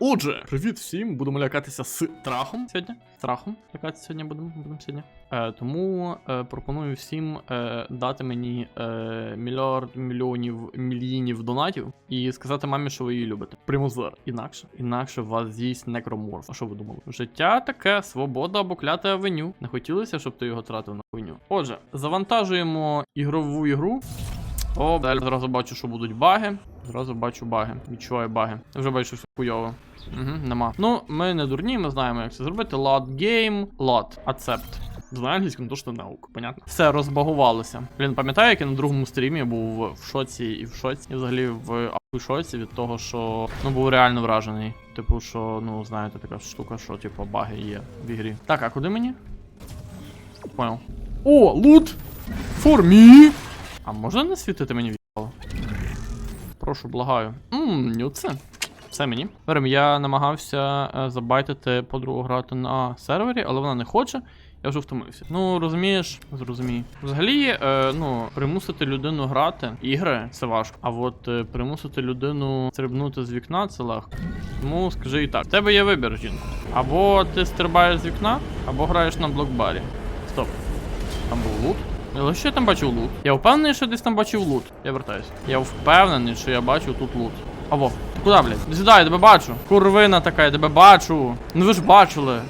отже, привіт всім. Будемо лякатися з трахом сьогодні. Трахом лякатися сьогодні будемо. Будемо сьогодні. Е, тому е, пропоную всім е, дати мені е, мільярд мільйонів мільйонів донатів і сказати мамі, що ви її любите. Прямо зараз. Інакше. Інакше вас з'їсть некроморф. А що ви думали? Життя таке, свобода або кляте авеню. Не хотілося, щоб ти його тратив на хуйню. Отже, завантажуємо ігрову ігру. О, далі зразу бачу, що будуть баги. Зразу бачу баги. Відчуваю баги. Вже бачу, що все хуйово. Угу, нема. Ну, ми не дурні, ми знаємо, як це зробити. Load game, load, accept. Знаю англійську, ну то що наука, понятно. Все розбагувалося. Блін, пам'ятаю, як я на другому стрімі був в шоці і в шоці. І взагалі в ахуй шоці від того, що ну був реально вражений. Типу, що, ну, знаєте, така штука, що, типу, баги є в ігрі. Так, а куди мені? Понял. О, лут! For me! А можна не світити мені відео? Прошу, благаю. Ммм, нюце. Все мені. Берем, я намагався е, забайтити подругу грати на сервері, але вона не хоче. Я вже втомився. Ну, розумієш, зрозумій. Взагалі, е, ну, примусити людину грати ігри це важко. А от е, примусити людину стрибнути з вікна це легко. Тому скажи і так: в тебе є вибір, жінко. Або ти стрибаєш з вікна, або граєш на блокбарі. Стоп. Там був лут. Але що я там бачив лут? Я впевнений, що десь там бачив лут. Я вертаюсь. Я впевнений, що я бачив тут лут. Ти куди, блядь? Сідай, я тебе бачу. Курвина така, я тебе бачу. Ну ви ж бачили.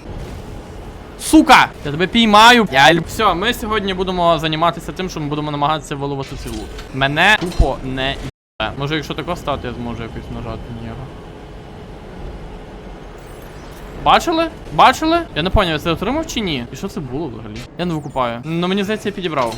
Сука! Я тебе піймаю. Я. Все, ми сьогодні будемо займатися тим, що ми будемо намагатися виловити цей лут. Мене тупо не. Може, якщо тако стати, я зможу якось нажати на нього. Бачили? Бачили? Я не поняв, я це отримав чи ні? І що це було взагалі? Я не викупаю. Ну мені здається, я підібрав.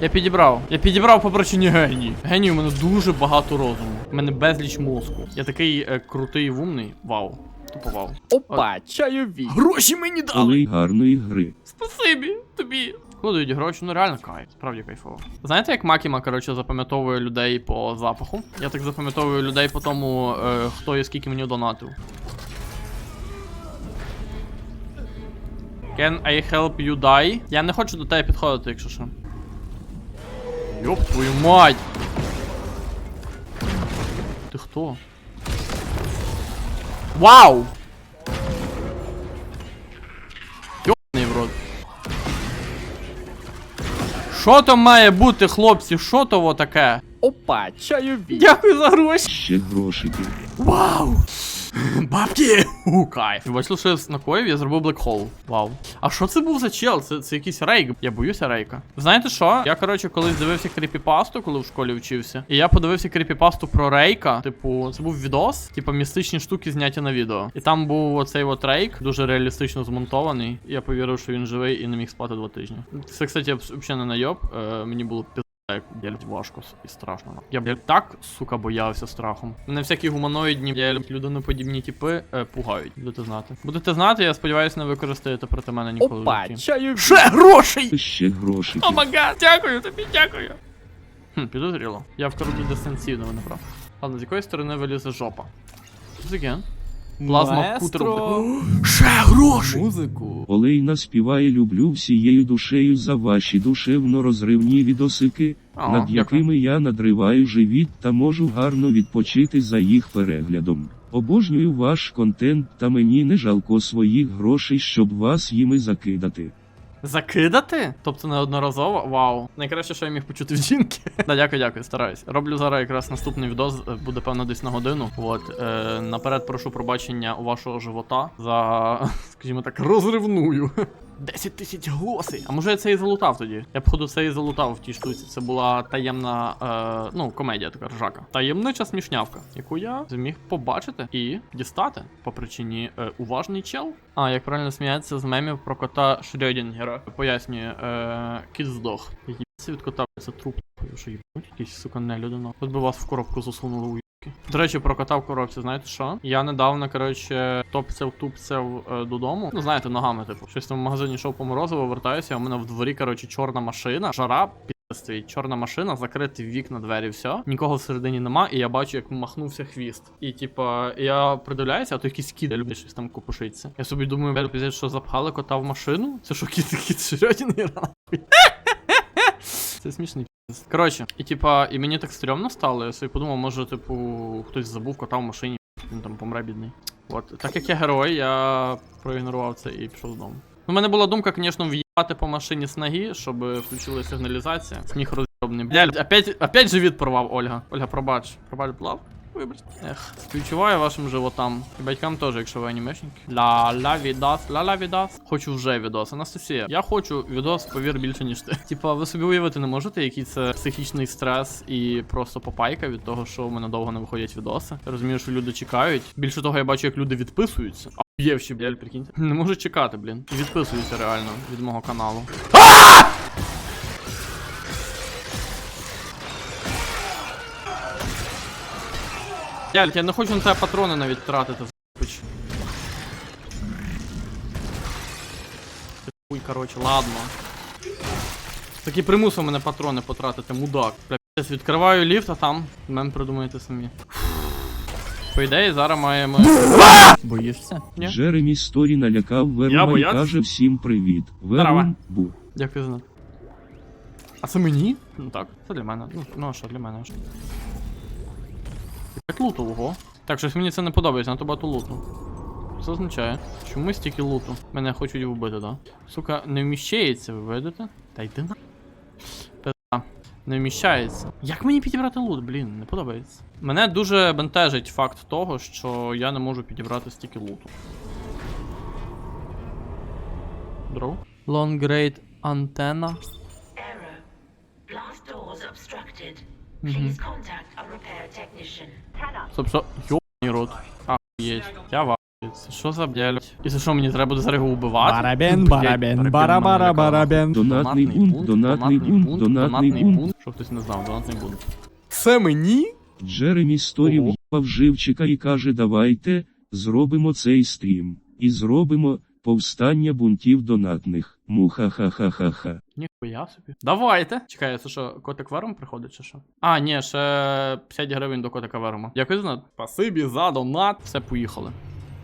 Я підібрав. Я підібрав по причині геній. Геній у мене дуже багато розуму. У мене безліч мозку. Я такий е, крутий і вумний. Вау. Тупо вау. Опа, чайові. Гроші мені дали! Коли гарної гри. Спасибі тобі. Кладуть гроші, ну реально кайф, справді кайфово. Знаєте, як Макіма, коротше, запам'ятовує людей по запаху? Я так запам'ятовую людей по тому, е, хто і скільки мені донатив. Can I help you die? Я не хочу до тебе підходити, якщо що. Йоп твою мать! Ти хто? Вау! Йобаний в рот. Що то має бути, хлопці? Що то во таке? Опа, чаю чайові. Дякую за гроші. Ще грошики. Вау! Бабки! У, кайф. Бачили, що я накоїв, я зробив блекхол. Вау. А що це був за чел? Це, це якийсь рейк. Я боюся рейка. Знаєте що? Я, коротше, колись дивився кріпіпасту, коли в школі вчився. І я подивився кріпіпасту про рейка. Типу, це був відос, типу містичні штуки зняті на відео. І там був оцей от рейк, дуже реалістично змонтований. Я повірив, що він живий і не міг спати два тижні. Це, кстати, взагалі не найоб. Е, мені було як блядь, важко і страшно. Я блядь, так, сука, боявся страхом. Мене всякі гуманоїдні, я людиноподібні типи е, пугають. Будете знати. Будете знати, я сподіваюся, не використаєте проти мене ніколи. Опа, чайові. Ще грошей! Ще грошики. О мага, дякую тобі, дякую. Хм, підозріло. Я в вкороту дистанційно, не прав. Ладно, з якої сторони вилізе жопа? Таке? Плазма кутер. Ще грошей! Музику. Олейна співає люблю всією душею за ваші душевно розривні відосики, О, над якими я надриваю живіт та можу гарно відпочити за їх переглядом. Обожнюю ваш контент та мені не жалко своїх грошей, щоб вас їми закидати. Закидати? Тобто неодноразово? Вау. Найкраще, що я міг почути в жінки. да, дякую, дякую, стараюсь. Роблю зараз якраз наступний відос, е, буде певно десь на годину. От е, наперед прошу пробачення у вашого живота за, скажімо так, розривную. 10 тисяч голосів. А може я це і залутав тоді? Я б ходу це і залутав в тій штуці. Це була таємна, е, ну, комедія така ржака. Таємнича смішнявка, яку я зміг побачити і дістати по причині е, уважний чел. А, як правильно сміється з мемів про кота Шрёдінгера. Пояснює, е, кіт здох. Від кота, це труп. Що їбуть, якийсь сука не людина. От би вас в коробку засунули у до речі, про кота в коробці, знаєте що? Я недавно, коротше, топцев тупцев е, додому. Ну, знаєте, ногами, типу. Щось там в магазині йшов по морозиво, вертаюся, а у мене в дворі, коротше, чорна машина, жара, стоїть, чорна машина, закриті вікна, двері, все. Нікого всередині нема, і я бачу, як махнувся хвіст. І типа, я придивляюся, а то якийсь кіт любить щось там копушиться. Я собі думаю, бля, що запхали кота в машину? Це що кіт кіт Шрёдінгера, нахуй? Це смішний. Коротше, і типа, і мені так стрьомно стало, я собі подумав, може, типу, хтось забув кота в машині. він там помре бідний. От, так як я герой, я проігнорував це і пішов додому. У мене була думка, звісно, в'їбати по машині з ноги, щоб включила сигналізація. Сніг роз'єбний. Блядь, опять, опять живіт порвав Ольга. Ольга, пробач. Пробач, будь ласка. Вибач. Ех, співчуваю вашим животам. І батькам теж, якщо ви анімешники. Ла-ла відос, ла-ла відос. Хочу вже відос. Анастасія, я хочу відос, повір більше, ніж ти. Типа, ви собі уявити не можете, який це психічний стрес і просто попайка від того, що в мене довго не виходять відоси. Розумію, що люди чекають. Більше того, я бачу, як люди відписуються. А є ще, блядь, прикиньте. Не можу чекати, блін. І відписуються реально від мого каналу. Яль, я не хочу на тебе патрони навіть тратити, за***ч. Хуй, короче, ладно. Таки примусив мене патрони потратити, мудак. Бля, відкриваю ліфт, а там мем придумаєте самі. По ідеї, зараз маємо. Боїшся? Ні? Джеремі Сторі налякав Верума і бояться? каже всім привіт. Здорово. Бу. Дякую за. А це мені? Ну так, це для мене. Ну, ну а що для мене? а що? Як луту, ого. Так, щось мені це не подобається, надто багато луту. Це означає? Чому стільки луту? Мене хочуть вбити, да? Сука, не вміщається, ви видите? Та йди на. Пизда. Не вміщається. Як мені підібрати лут, блін, не подобається. Мене дуже бентежить факт того, що я не можу підібрати стільки луту. Здорово. Long grade антенна. Error. Blast doors obstructed. Please contact a repair technician. Стоп, що? Йобаний рот. Ахуєть. Я. Це Що за блядь? І це що, мені треба буде зараз його убивати? Барабен, барабен, барабара, барабен. Донатний бунт, донатний бунт, донатний бунт. Що хтось не знав, донатний бунт. Це мені? Джеремі Сторі в'їбав живчика і каже давайте, зробимо цей стрім. І зробимо повстання бунтів донатних. Муха-ха-ха-ха-ха. Ніхуя собі. Давайте. Чекай, це що, котик Верум приходить чи що? А, ні, ще 50 гривень до котика Верума. Дякую за донат. Спасибі за донат. Все, поїхали.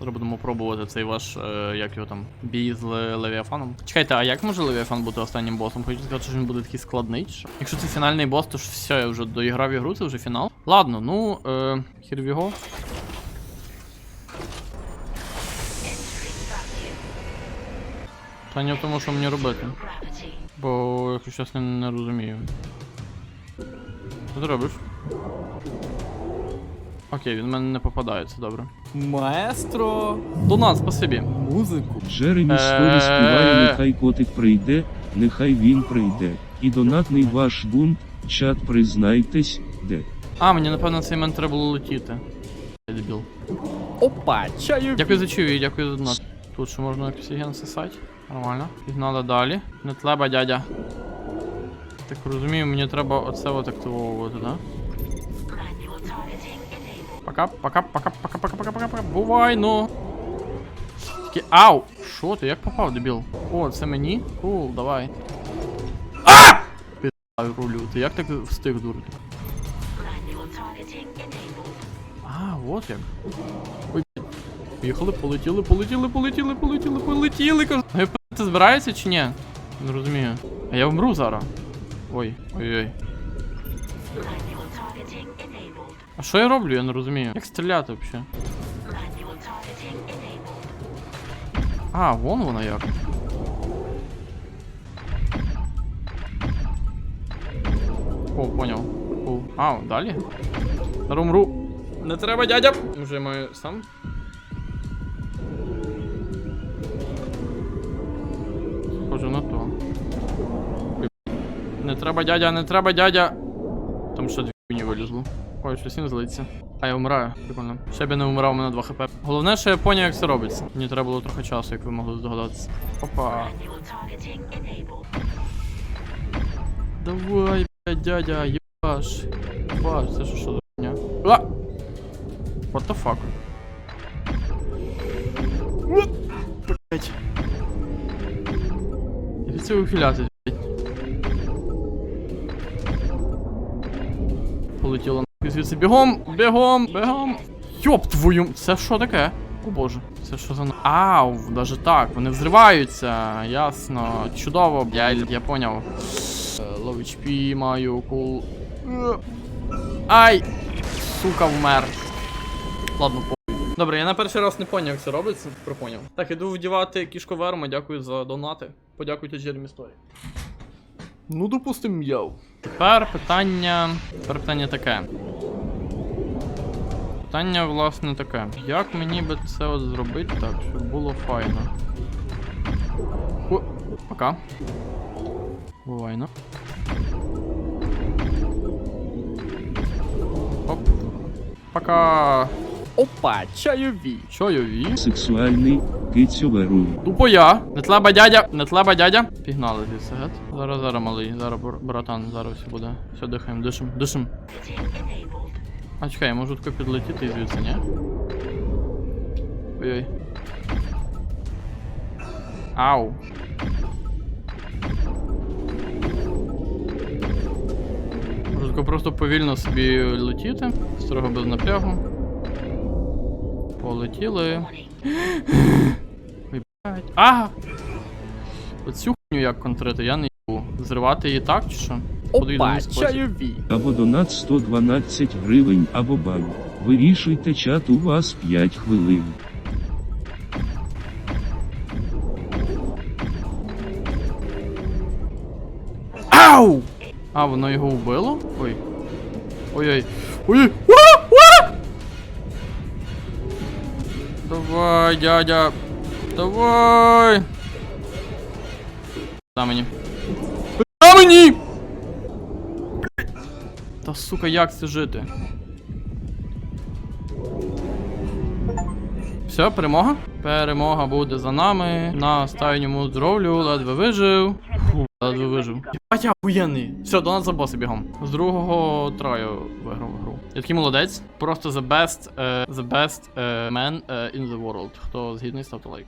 Зараз будемо пробувати цей ваш, е, як його там, бій з Левіафаном. Чекайте, а як може Левіафан бути останнім босом? Хочу сказати, що він буде такий складний. чи що? Якщо це фінальний бос, то ж все, я вже доіграв ігру, це вже фінал. Ладно, ну, е, here we go. Питання в тому, що мені робити. Бо, якщо чесно, не розумію. Що ти робиш? Окей, він в мене не попадається, добре. Маестро. Донат, спасибі. Музику. Джеремі. Сторі співає нехай котик прийде, нехай він прийде. І донатний ваш бунт, чат признайтесь, де. А, мені напевно цей момент треба було летіти. Я дебіл. Опа, чаю. Дякую за чую дякую за донат. Тут ще можна оксиген сосати. Нормально. Пігнали далі. Не треба, дядя. Так розумію, мені треба оце от активовувати, да? Пока, пока, пока, пока, пока, пока, пока, пока. Бувай, ну. Тільки. Ау! Що ти? Як попав, дебіл? О, це мені? Кул, давай. А! Пізда рулю. Ти як так встиг дурити? А, от як. Ой. Поїхали, полетіли, полетіли, полетіли, полетіли, полетіли, кажу. ГП це збирається чи ні? Не розумію. А я вмру зараз. Ой, ой-ой. Manual targeting enabled. А що я роблю? Я не розумію. Як стріляти взагалі? Manual targeting enabled. А, вон воно як. О, поняв. Кул. А, далі? Зараз умру. Не треба, дядя! Може я маю сам? Схоже на то. Не треба, дядя, не треба, дядя. Там ще дві хуйні вилізло. Ой, щось він злиться. А я вмираю, прикольно. Ще б я не вмирав, у мене 2 хп. Головне, що я поняв, як це робиться. Мені треба було трохи часу, як ви могли здогадатися. Опа. Давай, блядь, дядя, ебаш. Ебаш, це що, що за хуйня? А! What the fuck? Блять. Від цього ухилятись, блять. Полетіло нахуй звідси. Бігом! Бігом! Бігом! Йоп твою! Це що таке? О боже, це що за Ау, даже так, вони взриваються. Ясно. Чудово, я, я поняв. Е, Low HP маю кул. Е. Ай! Сука, вмер. Ладно, по. Добре, я на перший раз не поняв, як це робиться. Пропоняв. Так, іду вдівати кішку верма, дякую за донати. Подякуйте Джеремі Сторі. Ну, допустим, м'яв. Тепер питання. Тепер питання таке. Питання, власне, таке. Як мені би це от зробити так, щоб було файно? О, пока. Бувайно. Оп. Пока. Опа, чайові. Чойові. Сексуальний кицю веру. Тупо я. Не треба дядя, не треба дядя. Пігнали звідси, гет. Зараз, зараз, малий, зараз, братан, зараз все буде. Все, дихаємо, дишим, дишим. А чекай, я можу тако підлетіти і звідси, ні? Ой-ой. Ау. Можу тако просто повільно собі летіти, строго без напрягу. Полетіли. Ой, блядь. А! Оцю хуйню як контрити, я не їбу. Зривати її так чи що? Опа, чайові. Або донат 112 гривень, або бан. Вирішуйте чат, у вас 5 хвилин. Ау! А, воно його вбило? Ой. Ой-ой. Ой-ой. Давай, дядя. Давай. Да мені. Да мені! Та сука, як це жити? Все, перемога? Перемога буде за нами. На останньому здоров'ю, ледве вижив. Ледве вижив. Єбать, я охуєнний. Все, до нас за боси бігом. З другого траю виграв гру. Я такий молодець. Просто the best, е, the best е, man е, in the world. Хто згідний, ставте лайк.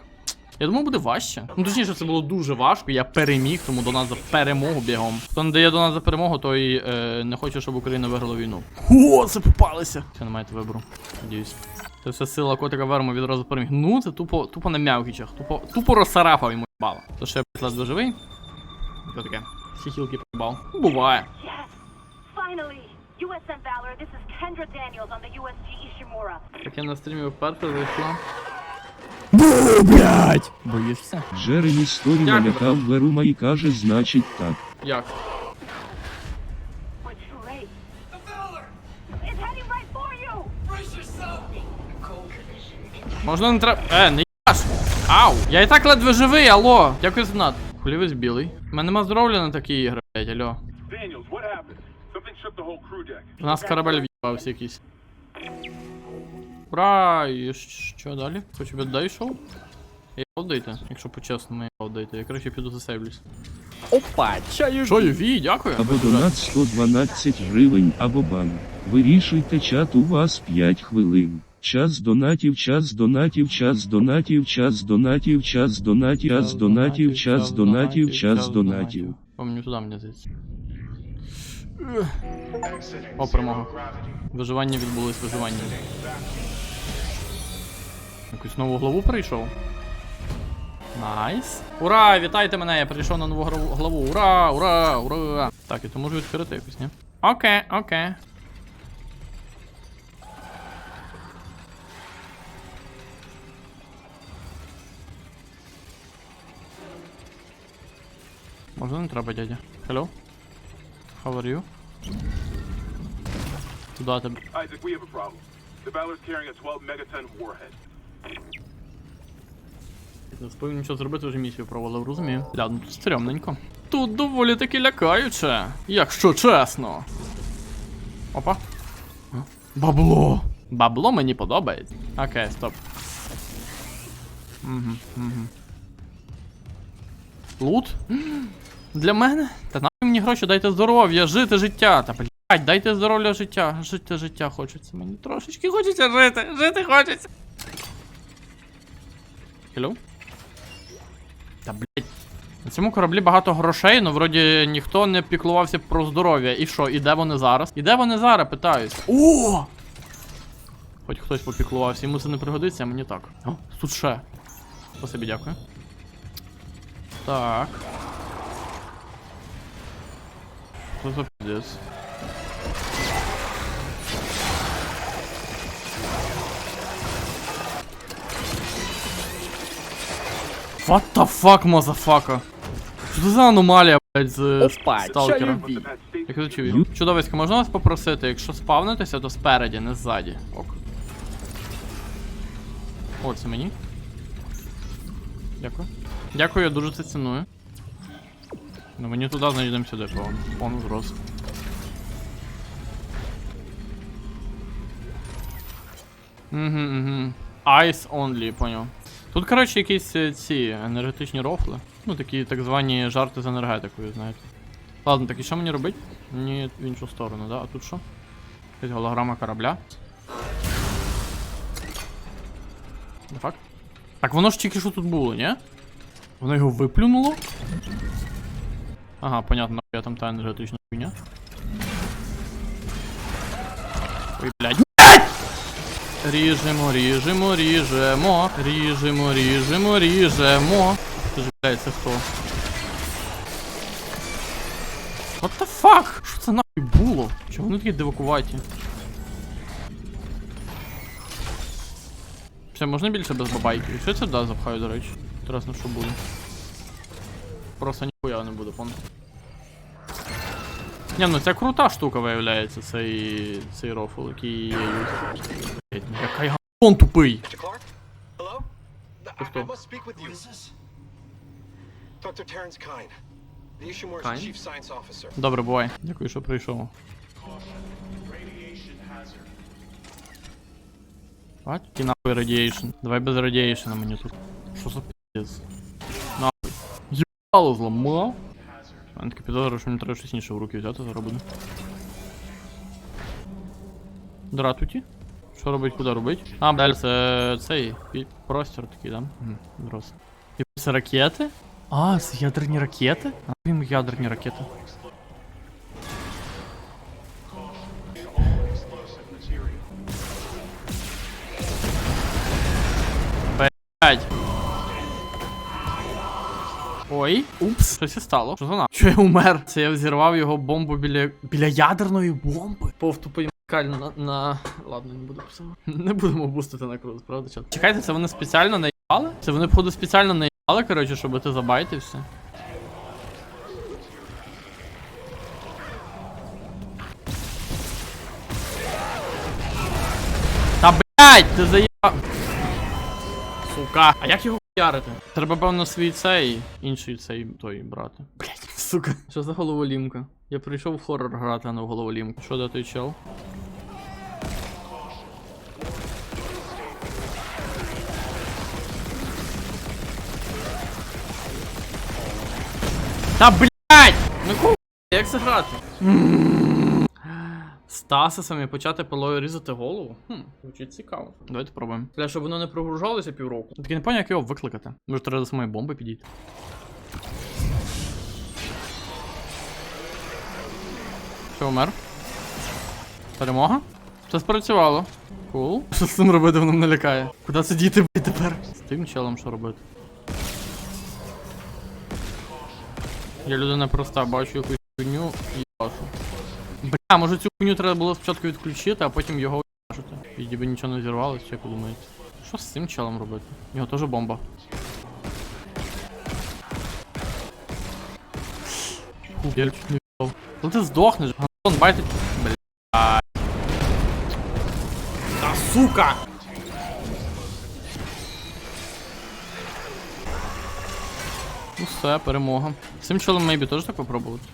Я думав, буде важче. Ну точніше, це було дуже важко. Я переміг, тому до нас за перемогу бігом. Хто не дає до нас за перемогу, той е, не хоче, щоб Україна виграла війну. О, це попалися! Все, не маєте вибору. Надіюсь. Це все сила котика верму відразу переміг. Ну, це тупо, тупо на м'явкічах. Тупо, тупо розсарапав йому бала. То ще я ледве живий. Що таке? Всі хілки поїбав. Ну, Буває. Yes! Finally! USM Valor, this is Kendra Daniels on the USG Ishimura. Так я на стрімі вперше зайшла. Блять! Боїшся? Джеремі Сторі Дякую. налякав Верума і каже, значить так. Як? Можна не треба. Е, не їбаш! Ау! Я і так ледве живий, алло! Дякую за донат. Хулівець білий. У мене нема здоров'я на такі ігри, блядь, алло. У нас корабель в'їбався якийсь. Ура! І що далі? Хоч би дай йшов? Я апдейте, якщо по-чесному, я апдейте. Я краще піду засейвлюсь. Опа, чайові. Що, Юві, дякую. Або донат 112 гривень, або бан. Вирішуйте чат, у вас 5 хвилин. Час донатів, час донатів, час донатів, час донатів, час донатів, час донатів, час донатів, час донатів. О, мені туди мені здається. О, перемога. Виживання відбулось, виживання. Якусь нову главу прийшов. Найс. Ура! Вітайте мене! Я прийшов на нову главу. Ура! Ура! Ура! Так, я то можу відкрити якось, ні? Окей, окей. Можна не треба, дядя. Hello? How are you? Туди тебе. Isaac, we have a problem. The Valor's carrying a 12 megaton warhead. Не нічого зробити, вже місію провалив, розумію. Ля, ну тут стрьомненько. Тут доволі таки лякаюче, якщо чесно. Опа. Бабло! Бабло мені подобається. Окей, стоп. Угу, угу. Лут? Для мене? Та нахуй мені гроші, дайте здоров'я, жити життя. Та блядь, дайте здоров'я життя. Жити життя хочеться мені. Трошечки хочеться жити. Жити хочеться. Hello? Та блять. На цьому кораблі багато грошей, ну вроді ніхто не піклувався про здоров'я. І що, і де вони зараз? І де вони зараз, питаюсь. О! Хоч хтось попіклувався, йому це не пригодиться, а мені так. О, тут ще. Спасибі, дякую. Так. Ну за пиздец. What the fuck, мазафака? Що це за аномалія, блядь, з Опа, сталкера? Як вірю. Чудовисько, можна вас попросити, якщо спавнитися, то спереді, не ззаді. Ок. О, це мені. Дякую. Дякую, я дуже це ціную. Ну мені туди, значить йдемо сюди, повно. Повно зрос. Угу, угу. Ice only, поняв. Тут, коротше, якісь е, ці енергетичні рофли. Ну, такі так звані жарти з енергетикою, знаєте. Ладно, так і що мені робити? Мені в іншу сторону, да? А тут що? Якась голограма корабля. Не факт? Так воно ж тільки що тут було, ні? Воно його виплюнуло? Ага, понятно, я там та енергетична хуйня. Ой, блядь. Ріжемо, ріжемо, ріжемо, ріжемо, ріжемо, ріжемо. Ти ж, блядь, це хто? What the fuck? Що це нахуй було? Чого вони такі дивакуваті? Все, можна більше без бабайки? Я це да запхаю, до речі? Інтересно, що буде. Просто ніхуя не буде, пон. Ні, ну це крута штука виявляється, цей, цей рофл, який я юзаю. Блядь, ну Який гандон тупий! Добре, бувай. Дякую, що прийшов. А, який нахуй радіейшн. Давай без радіейшна мені тут. Що за піздец? Нахуй. Єбало зламав. А таке підозра, що мені треба щось інше в руки взяти, зараз буде. Дратуті? Що робить, куди робить? А, далі це цей пі- простір такий, да? Угу, зрос. І це ракети? А, це ядерні ракети? А їм ядерні ракети. Блять. Ой, упс, щось стало. Що за на? Що я умер? Це я взірвав його бомбу біля. біля ядерної бомби. Повтупи кально на, на. Ладно, не буду писати. Не будемо бустити на крут, правда, чат? Чекайте, це вони спеціально наїбали? Це вони, походу, спеціально наїбали, коротше, щоб ти забайтився. Та блять, ти заїбав. Сука. А як його хуярити? Треба, певно, свій цей, інший цей той брати. Блять, сука. Що за головолімка? Я прийшов в хоррор грати, а не в головолімку. Що де той чел? Та блять! Ну ку... Як це грати? Стасисами почати пилою різати голову? Хм, звучить цікаво. Давайте пробуємо. Бля, щоб воно не прогружалося півроку. Так я не пам'ятаю, як його викликати. Може треба до самої бомби підійти. Що, умер? Перемога? Це спрацювало. Кул. Що з цим робити, воно мене лякає. Куди це діти, блядь, тепер? З тим челом що робити? Я людина проста, бачу якусь хуйню і бачу. Бля, може цю хуйню треба було спочатку відключити, а потім його уїбашити. І ніби нічого не зірвалося, як ви думаєте? Що з цим челом робити? У нього теж бомба. Я чуть не в'їбав. Ну ти здохнеш, гандон байтить. Бля. Та сука! Ну все, перемога. З цим челом мейбі теж так попробувати.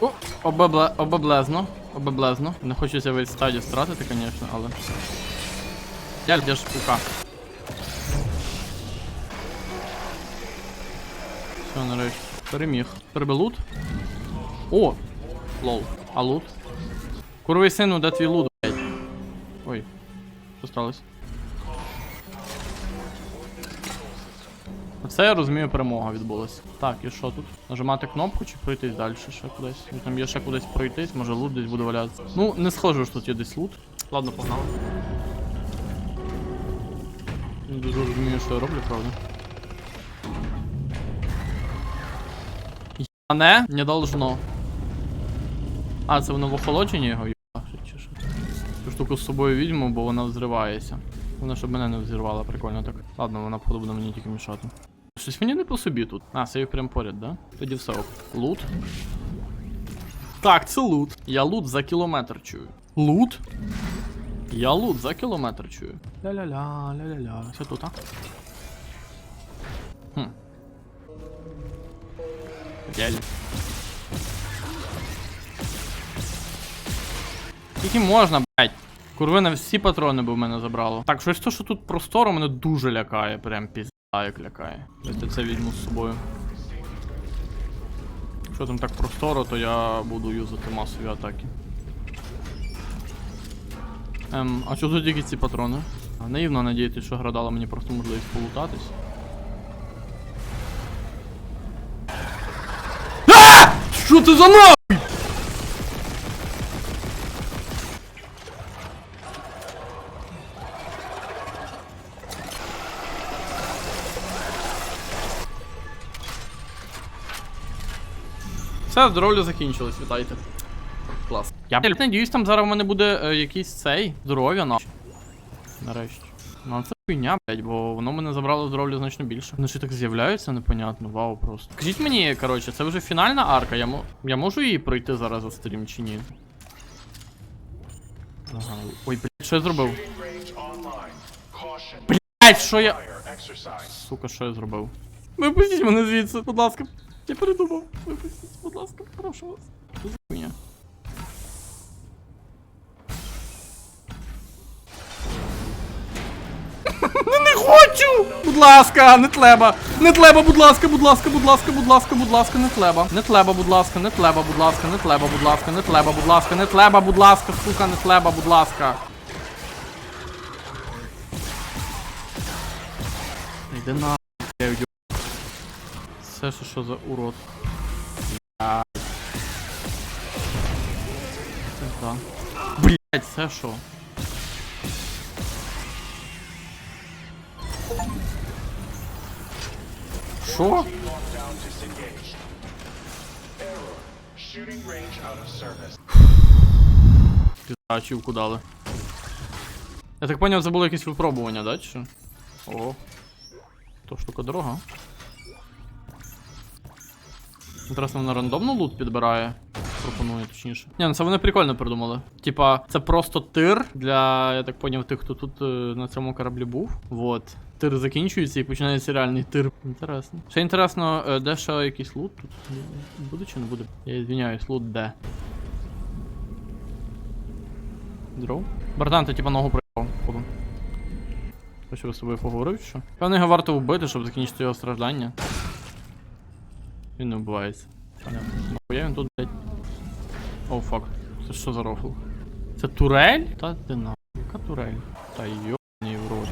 О, обебле, обеблезно, обеблезно. Не хочеться весь стадію стратити, звісно, але. Я ж пука. Все, нарешті. Переміг. Треба лут. О! Лол. А лут? Курвий сину, де твій лут, блядь? Ой. Що сталося? Оце я розумію, перемога відбулася. Так, і що тут? Нажимати кнопку чи пройтись далі ще кудись? Ну, Там є ще кудись пройтись, може лут десь буде валятися. Ну, не схоже, що тут є десь лут. Ладно, погнали. Не дуже розумію, що я роблю, правда. Ябане? Не должно. А, це воно в охолодженні його їбаше, чи що? Цю штуку з собою візьму, бо вона взривається. Вона щоб мене не взірвала, прикольно так. Ладно, вона походу буде мені тільки мішати. Щось мені не по собі тут. А, сейв прям поряд, да? Тоді все ок. Лут. Так, це лут. Я лут за кілометр чую. Лут? Я лут за кілометр чую. Ля-ля-ля, ля-ля-ля. Все тут, а? Хм. Гель. Скільки можна, блять? Курвина всі патрони би в мене забрало. Так, щось то, що тут просторо, мене дуже лякає. Прям пізда як лякає. Ось це візьму з собою. Якщо там так просторо, то я буду юзати масові атаки. Ем, а що тут тільки ці патрони? Наївно надіятися, що гра дала мені просто можливість полутатись. А! Що це за нахуй? Все, здоров'я закінчилось, вітайте. Клас. Я блядь, надіюсь, там зараз в мене буде е, якийсь цей здоров'я на. Нарешті. Ну це хуйня, блядь, бо воно мене забрало здоров'я значно більше. Вони ще так з'являються, непонятно, вау просто. Скажіть мені, коротше, це вже фінальна арка, я, я можу її пройти зараз за стрім чи ні? Ага. Ой, блядь, що я зробив? Блядь, що я. Сука, що я зробив? Випустіть мене звідси, будь ласка. Я передумав. Випустіть, будь ласка, прошу вас. Хуйня? Ну не хочу! Будь ласка, не треба! Не треба, будь ласка, будь ласка, будь ласка, будь ласка, будь ласка, не треба. Не треба, будь ласка, не треба, будь ласка, не треба, будь ласка, не треба, будь ласка, не треба, будь ласка, сука, не треба, будь ласка. Йди на. Це що, за урод? Да. Блять, це що? Що? Піздачівку дали. Я так поняв, це було якесь випробування, да, чи? Ого. То штука дорога. Інтересно, вона рандомно лут підбирає. Пропонує, точніше. Ні, ну це вони прикольно придумали. Типа, це просто тир для, я так поняв, тих, хто тут е, на цьому кораблі був. Вот. Тир закінчується і починається реальний тир. Інтересно. Ще інтересно, е, де ще якийсь лут тут? Буде чи не буде? Я звиняюсь, лут де? Дров? Братан, ти типа ногу проїбав, походу. Хочу з тобою поговорив, що? Певно, його варто вбити, щоб закінчити його страждання. Він не вбивається. Він тут, блядь. О, фак. Це що за рофл? Це турель? Та ти на. Яка турель? Та йобаний в рот.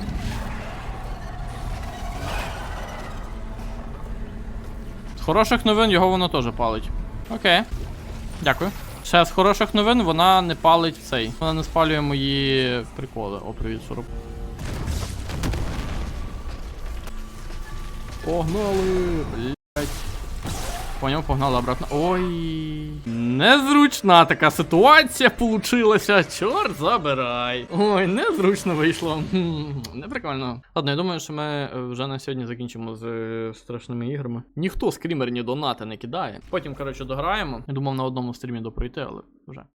З хороших новин його воно теж палить. Окей. Дякую. Ще з хороших новин вона не палить цей. Вона не спалює мої приколи. О, привіт, Шуруп. Погнали! Поняв, погнали обратно. Ой. Незручна така ситуація получилася. Чорт забирай. Ой, незручно вийшло. Не прикольно. Ладно, я думаю, що ми е, вже на сьогодні закінчимо з е, страшними іграми. Ніхто скрімерні донати не кидає. Потім, коротше, дограємо. Я думав на одному стрімі допройти, але вже.